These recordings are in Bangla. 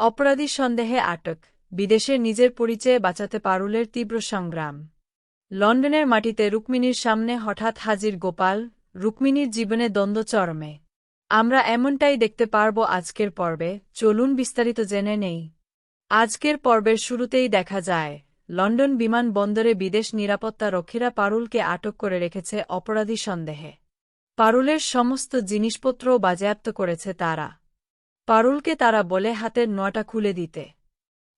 অপরাধী সন্দেহে আটক বিদেশের নিজের পরিচয়ে বাঁচাতে পারুলের তীব্র সংগ্রাম। লন্ডনের মাটিতে রুক্মিণীর সামনে হঠাৎ হাজির গোপাল, রুক্মিণীর জীবনে দ্বন্দ্ব চরমে। আমরা এমনটাই দেখতে পারব আজকের পর্বে, চলুন বিস্তারিত জেনে নেই। আজকের পর্বের শুরুতেই দেখা যায়, লন্ডন বিমান বন্দরে বিদেশ নিরাপত্তা রক্ষীরা পারুলকে আটক করে রেখেছে অপরাধী সন্দেহে। পারুলের সমস্ত জিনিসপত্রও বাজেয়াপ্ত করেছে তারা। পারুলকে তারা বলে, হাতের নটা খুলে দিতে।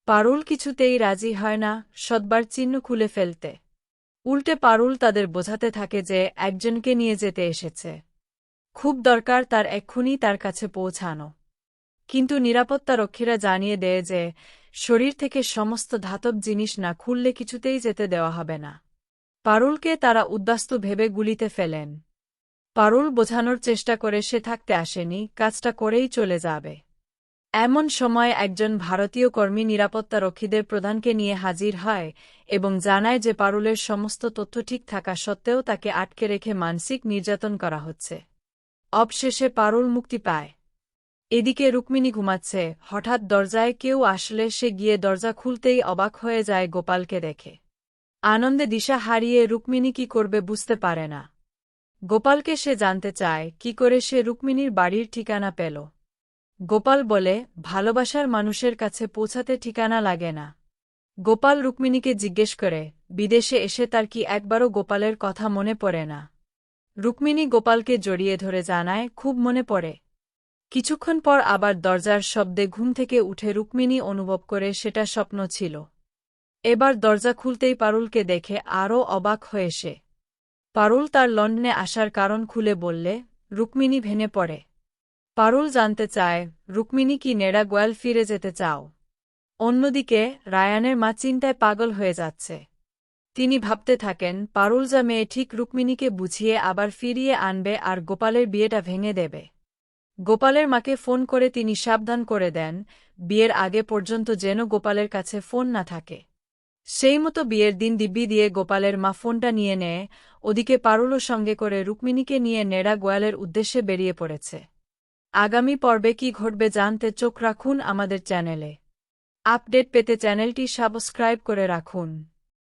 পারুল কিছুতেই রাজি হয় না সদবার চিহ্ন খুলে ফেলতে। উল্টে পারুল তাদের বোঝাতে থাকে যে, একজনকে নিয়ে যেতে এসেছে। খুব দরকার তার এক্ষুনি তার কাছে পৌঁছানো। কিন্তু নিরাপত্তারক্ষীরা জানিয়ে দেয় যে, শরীর থেকে সমস্ত ধাতব জিনিস না খুললে কিছুতেই যেতে দেওয়া হবে না। পারুলকে তারা উদ্বাস্তু ভেবে গুলিতে ফেলেন। পারুল বোঝানোর চেষ্টা করে সে থাকতে আসেনি, কাজটা করেই চলে যাবে। এমন সময় একজন ভারতীয় কর্মী নিরাপত্তারক্ষীদের প্রধানকে নিয়ে হাজির হয় এবং জানায় যে পারুলের সমস্ত তথ্য ঠিক থাকা সত্ত্বেও তাকে আটকে রেখে মানসিক নির্যাতন করা হচ্ছে। অবশেষে পারুল মুক্তি পায়। এদিকে রুক্মিণী ঘুমাচ্ছে, হঠাৎ দরজায় কেউ আসলে সে গিয়ে দরজা খুলতেই অবাক হয়ে যায় গোপালকে দেখে। আনন্দে দিশা হারিয়ে রুক্মিণী কি করবে বুঝতে পারে না। গোপালকে সে জানতে চায়, কি করে সে রুক্মিণীর বাড়ির ঠিকানা পেল। গোপাল বলে, ভালোবাসার মানুষের কাছে পৌঁছাতে ঠিকানা লাগে না। গোপাল রুক্মিণীকে জিজ্ঞেস করে, বিদেশে এসে তার কি একবারও গোপালের কথা মনে পড়ে না? রুক্মিণী গোপালকে জড়িয়ে ধরে জানায়, খুব মনে পড়ে। কিছুক্ষণ পর আবার দরজার শব্দে ঘুম থেকে উঠে রুক্মিণী অনুভব করে সেটা স্বপ্ন ছিল। এবার দরজা খুলতেই পারুলকে দেখে আরও অবাক হয়ে সে। পারুল তার লন্ডনে আসার কারণ খুলে বললে, রুক্মিণী ভেঙে পড়ে। পারুল জানতে চায়, রুক্মিণী কি নেড়া গোয়াল ফিরে যেতে চাও? অন্যদিকে, রায়ানের মা চিন্তায় পাগল হয়ে যাচ্ছে। তিনি ভাবতে থাকেন, পারুল যা মেয়ে ঠিক রুক্মিণীকে বুঝিয়ে আবার ফিরিয়ে আনবে আর গোপালের বিয়েটা ভেঙে দেবে। গোপালের মাকে ফোন করে তিনি সাবধান করে দেন, বিয়ের আগে পর্যন্ত যেন গোপালের কাছে ফোন না থাকে। সেই মতো বিয়ের দিন দিব্যি দিয়ে গোপালের মা ফোনটা নিয়ে নেয় ওদিকে পারুলও সঙ্গে করে রুক্মিণীকে নিয়ে নেড়া গোয়ালের উদ্দেশ্যে বেরিয়ে পড়েছে। আগামী পর্বে কি ঘটবে জানতে চোখ রাখুন আমাদের চ্যানেলে। আপডেট পেতে চ্যানেলটি সাবস্ক্রাইব করে রাখুন।